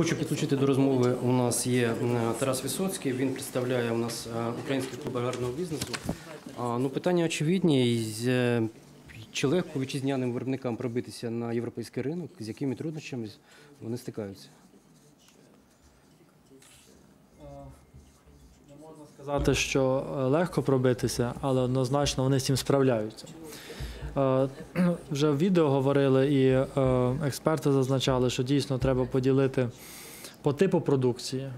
хочу підключити до розмови. У нас є Тарас Висоцький. Він представляє у нас е, український клуб аграрного бізнесу. Ну, питання очевидні. Е, Чи легко вітчизняним виробникам пробитися на європейський ринок? З якими труднощами вони стикаються? Не можна сказати, що е, легко пробитися, але однозначно вони з цим справляються. Е, Вже в відео говорили, і е, експерти зазначали, що дійсно треба поділити по типу продукції.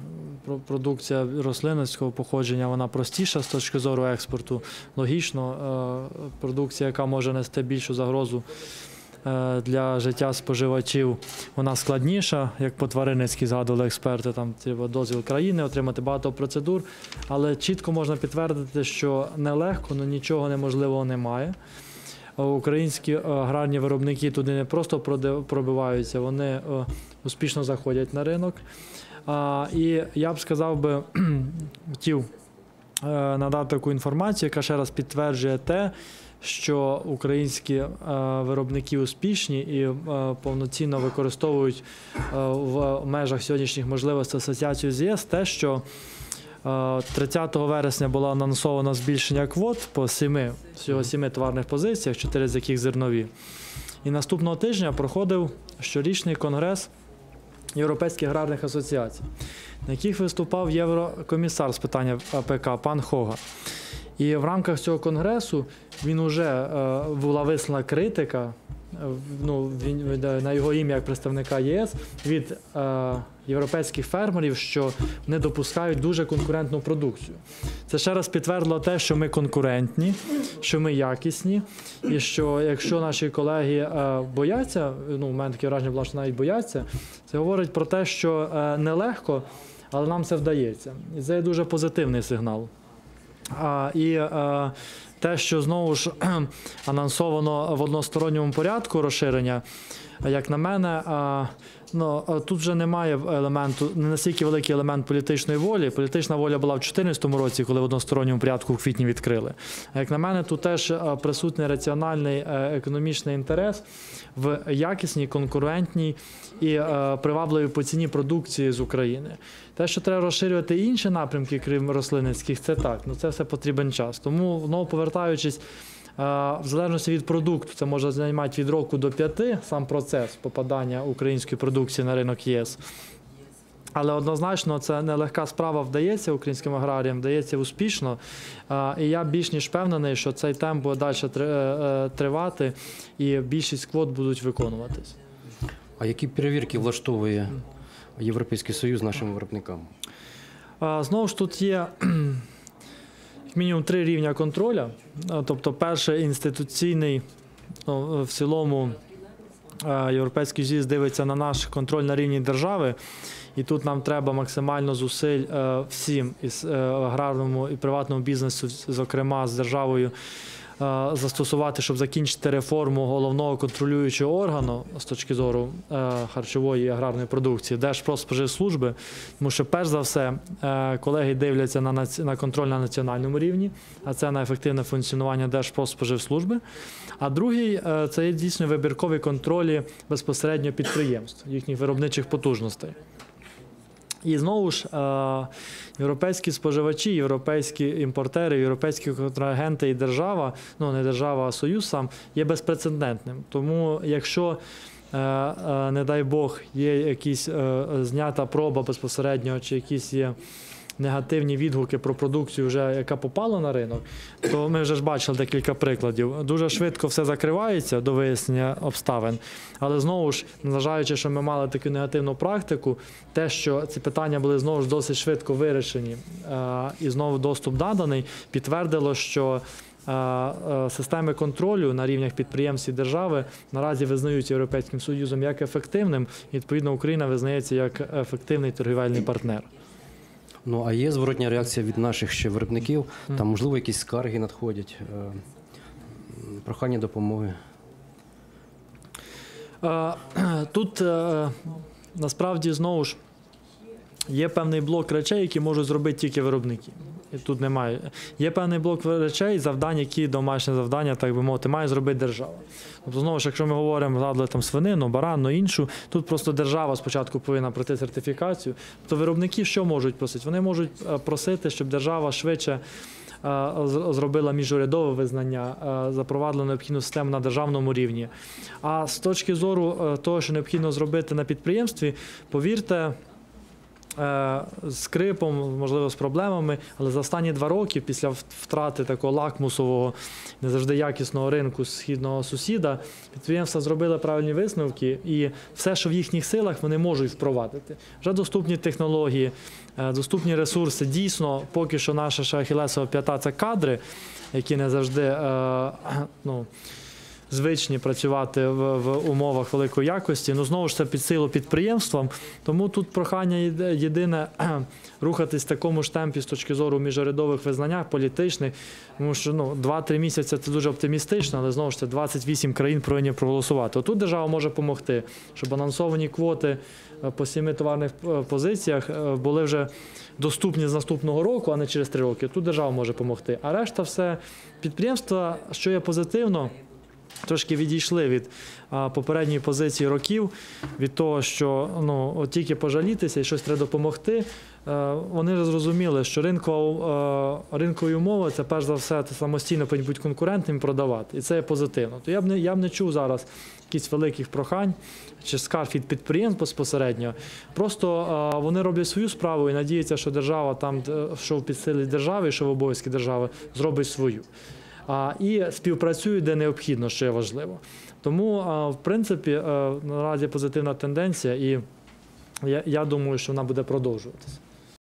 Продукція рослинницького походження вона простіша з точки зору експорту. Логічно, е, продукція, яка може нести більшу загрозу для життя споживачів, вона складніша, як по тваринницькій згадували експерти. Там треба дозвіл країни, отримати багато процедур. Але чітко можна підтвердити, що нелегко, але нічого неможливого немає. А Українські е, аграрні виробники туди не просто пробиваються, вони е, успішно заходять на ринок. І я б сказав би, хотів е, надати таку інформацію, яка ще раз підтверджує те, що українські е, виробники успішні і е, повноцінно використовують е, в межах сьогоднішніх можливостей асоціацію з ЄС те, що е, 30 вересня було анонсовано збільшення квот по семи, всього семи товарних позиціях, чотири з яких зернові. І наступного тижня проходив щорічний конгрес Європейських аграрних асоціацій, на яких виступав єврокомісар з питання АПК пан Хога. І в рамках цього конгресу він уже е, була вислана критика. Ну, він на його ім'я як представника ЄС від е, європейських фермерів, що не допускають дуже конкурентну продукцію. Це ще раз підтвердило те, що ми конкурентні, що ми якісні, і що якщо наші колеги е, бояться, ну у мене таке враження було, що навіть бояться, це говорить про те, що е, нелегко, але нам це вдається. І це є дуже позитивний сигнал. А, і е, те, що знову ж анонсовано в односторонньому порядку розширення, як на мене, ну, тут вже немає елементу, не настільки великий елемент політичної волі. Політична воля була в 2014 році, коли в односторонньому порядку в квітні відкрили. Як на мене, тут теж присутній раціональний е, економічний інтерес в якісній, конкурентній і е, привабливій по ціні продукції з України. Те, що треба розширювати інші напрямки, крім рослинницьких, це так. Ну це все потрібен час. Тому знову повертаючись. Е, В залежності від продукту, це може займати від року до п'яти сам процес попадання української продукції на ринок ЄС. Але однозначно це нелегка справа вдається українським аграріям, вдається успішно. І я більш ніж впевнений, що цей темп буде далі е, е, тривати і більшість квот будуть виконуватись. А які перевірки влаштовує Європейський Союз нашим виробникам? Знову ж тут є мінімум три рівня контроля. Тобто, перший інституційний, ну, в цілому Європейський Союз дивиться на наш контроль на рівні держави. І тут нам треба максимально зусиль е, всім із е, аграрному і приватному бізнесу, зокрема з державою, застосувати, щоб закінчити реформу головного контролюючого органу з точки зору е, харчової і аграрної продукції, Держпродспоживслужби. Тому що, перш за все, е, колеги дивляться на, на контроль на національному рівні, а це на ефективне функціонування Держпродспоживслужби. А другий е, це є дійсно вибіркові контролі безпосередньо підприємств, їхніх виробничих потужностей. І знову ж е, європейські споживачі, європейські імпортери, європейські контрагенти і держава, ну не держава, а союз сам є безпрецедентним. Тому якщо е, е, не дай Бог, є якісь знята проба безпосередньо, чи якісь є негативні відгуки про продукцію, вже яка попала на ринок, то ми вже ж бачили декілька прикладів. Дуже швидко все закривається до вияснення обставин. Але знову ж, незважаючи, що ми мали таку негативну практику, те, що ці питання були знову ж досить швидко вирішені е, і знову доступ наданий, підтвердило, що е, е, системи контролю на рівнях підприємств і держави наразі визнаються Європейським Союзом як ефективним, і відповідно Україна визнається як ефективний торгівельний партнер. Ну а є зворотня реакція від наших ще виробників. Там, можливо, якісь скарги надходять, е, прохання допомоги. Е, Тут е, насправді знову ж Є певний блок речей, які можуть зробити тільки виробники. Тут немає. Є певний блок речей, завдань, які домашнє завдання, так би мовити, має зробити держава. Тобто, знову ж, якщо ми говоримо згадали там свинину, баранну, іншу, тут просто держава спочатку повинна пройти сертифікацію. То виробники що можуть просити? Вони можуть е, просити, щоб держава швидше. е, Зробила міжурядове визнання, е, запровадила необхідну систему на державному рівні. А з точки зору того, що необхідно зробити на підприємстві, повірте, з скрипом, можливо, з проблемами, але за останні два роки, після втрати такого лакмусового, не завжди якісного ринку східного сусіда, підприємства зробили правильні висновки, і все, що в їхніх силах, вони можуть впровадити. Вже доступні технології, е, доступні ресурси. Дійсно, поки що наша ще ахілесова п'ята це кадри, які не завжди е, ну, звичні працювати в, в умовах великої якості. Ну знову ж це під силу підприємствам. Тому тут прохання єдине рухатись в такому ж темпі з точки зору міжурядових визнаннях політичних. Тому що ну 2-3 місяці це дуже оптимістично, але знову ж це 28 країн повинні проголосувати. Отут держава може допомогти, щоб анонсовані квоти е, по сіми товарних е, позиціях е, були вже доступні з наступного року, а не через 3 роки. Тут держава може допомогти. А решта все підприємства, що є позитивно трошки відійшли від попередньої позиції років, від того, що ну, от тільки пожалітися і щось треба допомогти. Е, вони зрозуміли, що ринкова, е, ринкові умови це перш за все ти самостійно повинні бути конкурентним продавати. І це є позитивно. То я б не я б не чув зараз якісь великих прохань чи скарг від підприємств безпосередньо. Просто е, вони роблять свою справу і надіються, що держава там, що в підсилі держави, що в обов'язки держави, зробить свою і співпрацюють, де необхідно, що є важливо. Тому, в принципі, е, наразі позитивна тенденція, і я думаю, що вона буде продовжуватися.